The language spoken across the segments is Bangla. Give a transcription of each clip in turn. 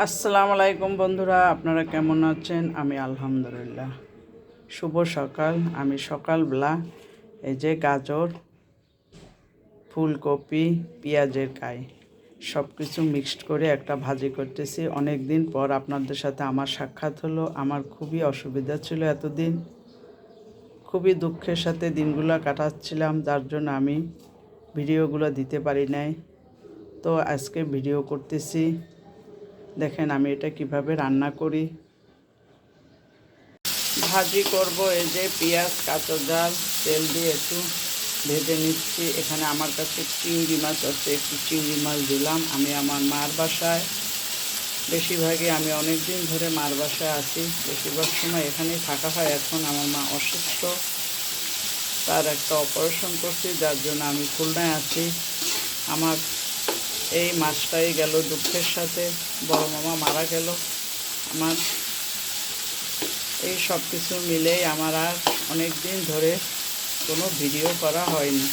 আসসালামু আলাইকুম বন্ধুরা, আপনারা কেমন আছেন? আমি আলহামদুলিল্লাহ। শুভ সকাল, আমি সকালবেলা এই যে গাজর, ফুলকপি, পেঁয়াজের কাই সব কিছু মিক্সড করে একটা ভাজি করতেছি। অনেক দিন পর আপনাদের সাথে আমার সাক্ষাৎ হলো। আমার খুবই অসুবিধা ছিল এতদিন। খুবই দুঃখের সাথে দিনগুলো কাটাচ্ছিলাম, যার জন্য আমি ভিডিওগুলো দিতে পারি নাই। তো আজকে ভিডিও করতেছি। দেখেন আমি এটা কীভাবে রান্না করি। ভাজি করব এই যে পেঁয়াজ, কাঁচা ডাল তেল দিয়ে একটু ভেজে নিচ্ছি। এখানে আমার কাছে চিংড়ি মাছ আছে, একটু চিংড়ি মাছ দিলাম। আমি আমার মার বাসায়, বেশিরভাগই আমি অনেক দিন ধরে মার বাসায় আছি। বেশিরভাগ সময় এখানেই থাকা হয়। এখন আমার মা অসুস্থ, তার একটা অপারেশন করছি, যার জন্য আমি খুলনায় আছি। আমার এই মাছটাই গেল দুঃখের সাথে। বড় মামা মারা গেল। আমার এই সব কিছু মিলেই আমার আর অনেক দিন ধরে কোনো ভিডিও করা হয়নি।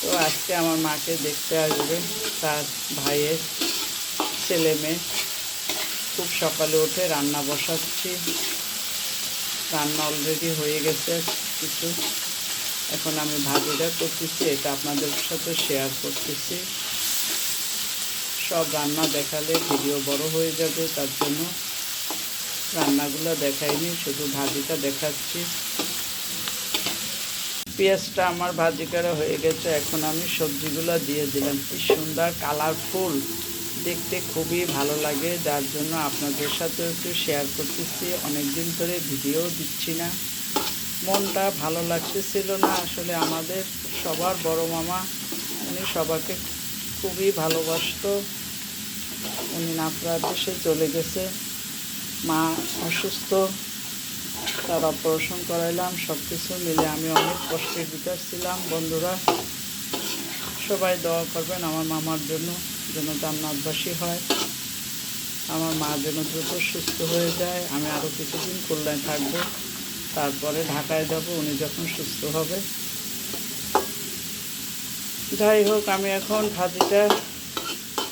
তো আজকে আমার মাকে দেখতে আসবে, তার ভাইয়ের ছেলে মেয়ে। খুব সকালে উঠে রান্না বসাচ্ছি। রান্না অলরেডি হয়ে গেছে, কিছু এখন আমি ভাজিটা করতেছি, এটা আপনাদের সাথে শেয়ার করতেছি। সব রান্না দেখালে ভিডিও বড় হয়ে যাবে, তার জন্য রান্নাগুলো দেখাইনি, শুধু ভাজিটা দেখাচ্ছি। পেঁয়াজটা আমার ভাজি করা হয়ে গেছে, এখন আমি সবজিগুলো দিয়ে দিলাম। কি সুন্দর কালারফুল দেখতে খুবই ভালো লাগে, যার জন্য আপনাদের সাথে একটু শেয়ার করতেছি। অনেক দিন ধরে ভিডিও দিচ্ছি না। মনটা ভালো লাগতেছিল না। আসলে আমাদের সবার বড় মামা, উনি সবাকে খুবই ভালোবাসত। উনি নাপরা দেশে চলে গেছে। মা অসুস্থ, তার অপারেশন করাইলাম সব কিছু মিলে আমি অনেক কষ্টের ভিতর ছিলাম। বন্ধুরা, সবাই দোয়া করবেন আমার মামার জন্য, যেন জান্নাতবাসী হয়। আমার মা যেন দ্রুত সুস্থ হয়ে যায়। আমি আরও কিছুদিন কল্যাণ থাকব। তারপরে ঢাকায় যাব, উনি যখন সুস্থ হবে। যাই হোক, আমি এখন ভাজিটা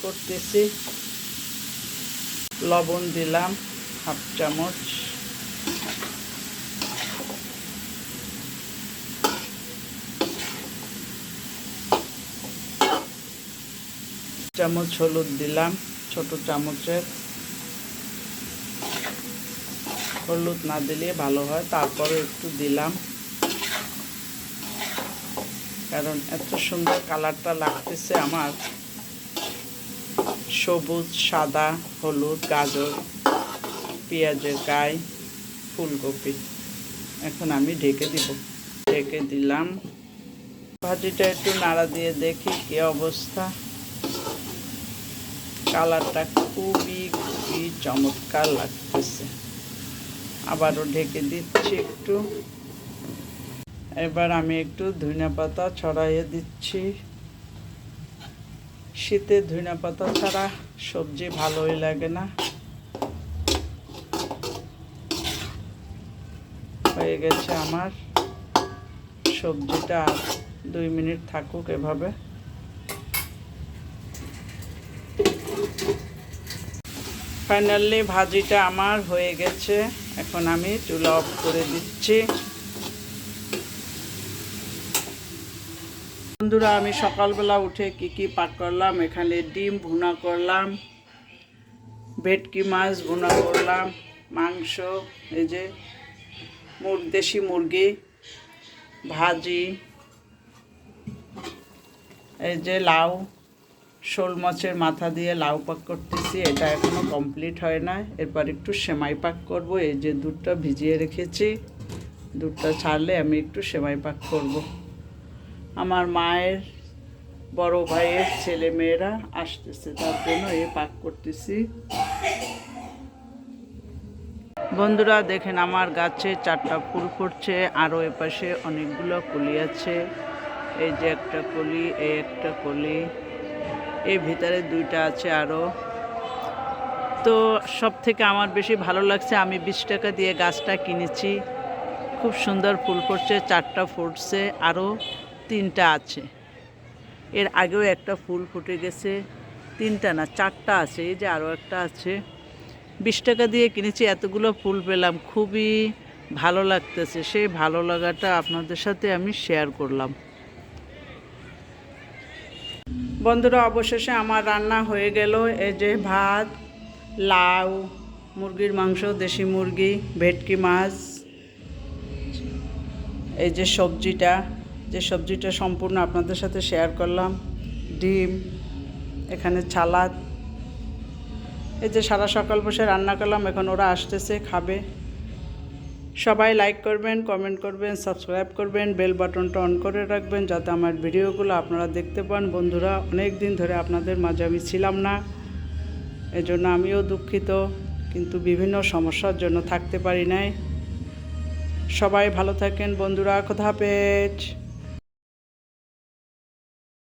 করতেছি। লবণ দিলাম, হাফ চামচ। চামচ হলুদ দিলাম, ছোট চামচের। হলুদ না দিলে ভালো হয়। তারপরে একটু দিলাম। কারণ এত সুন্দর কালারটা লাগতেছে আমার। সবুজ, সাদা, হলুদ, গাজর, পেঁয়াজের গায়ে ফুলকপি। এখন আমি ঢেকে দিব। ঢেকে দিলাম। ভাজিটা একটু নাড়া দিয়ে দেখি কি অবস্থা। কালারটা খুবই খুবই চমৎকার লাগতেছে। আবারও ঢেকে দিচ্ছি একটু। এবার আমি একটু ধনিয়া পাতা ছড়াইয়ে দিচ্ছি। শীতে ধনিয়া পাতা ছাড়া সবজি ভালোই লাগে না। হয়ে গেছে আমার। সবজিটা দুই মিনিট থাকুক এভাবে। ফাইনালি ভাজিটা আমার হয়ে গেছে। এখন আমি চুলা অফ করে দিচ্ছি। বন্ধুরা, আমি সকালবেলা উঠে কি কি পাক করলাম? এখানে ডিম ভুনা করলাম, ভেটকি মাছ ভুনা করলাম, মাংস, এই যে দেশি মুরগি, ভাজি, এই যে লাউ। শোল মাছের মাথা দিয়ে লাউ পাক করতেছি, এটা এখনও কমপ্লিট হয় না। এরপর একটু সেমাই পাক করব, এই যে দুধটা ভিজিয়ে রেখেছি। দুধটা ছাড়লে আমি একটু সেমাই পাক করব। আমার মায়ের, বড় ভাইয়ের ছেলে মেয়েরা আসতেছে, তার জন্য এ পাক করতেছি। বন্ধুরা, দেখেন আমার গাছে চারটা ফুল ফুটছে, আরও এপাশে অনেকগুলো কলি আছে। এই যে একটা কলি, এই একটা কলি। এর ভিতরে দুইটা আছে আরও তো সব থেকে আমার বেশি ভালো লাগছে, আমি বিশ টাকা দিয়ে গাছটা কিনেছি। খুব সুন্দর ফুল ফুটছে চারটা ফুটছে আরও তিনটা আছে। এর আগেও একটা ফুল ফুটে গেছে, তিনটা না, চারটা আছে, এই যে আরও একটা আছে। বিশ টাকা দিয়ে কিনেছি, এতগুলো ফুল পেলাম, খুবই ভালো লাগতেছে। সেই ভালো লাগাটা আপনাদের সাথে আমি শেয়ার করলাম। বন্ধুরা, অবশেষে আমার রান্না হয়ে গেল। এই যে ভাত, লাউ, মুরগির মাংস, দেশি মুরগি, ভেটকি মাছ, এই যে সবজিটা। যে সবজিটা সম্পূর্ণ আপনাদের সাথে শেয়ার করলাম। ডিম, এখানে ছালাদ। এই যে সারা সকাল বসে রান্না করলাম, এখন ওরা আসতেছে, খাবে। সবাই লাইক করবেন কমেন্ট করবেন সাবস্ক্রাইব করবেন বেল বাটনটা অন করে রাখবেন যাতে আমার ভিডিওগুলো আপনারা দেখতে পান। বন্ধুরা অনেক দিন ধরে আপনাদের মাঝে আমি ছিলাম না, এজন্য আমিও দুঃখিত, কিন্তু বিভিন্ন সমস্যার জন্য থাকতে পারি নাই। সবাই ভালো থাকেন বন্ধুরা কথা হাফেজ।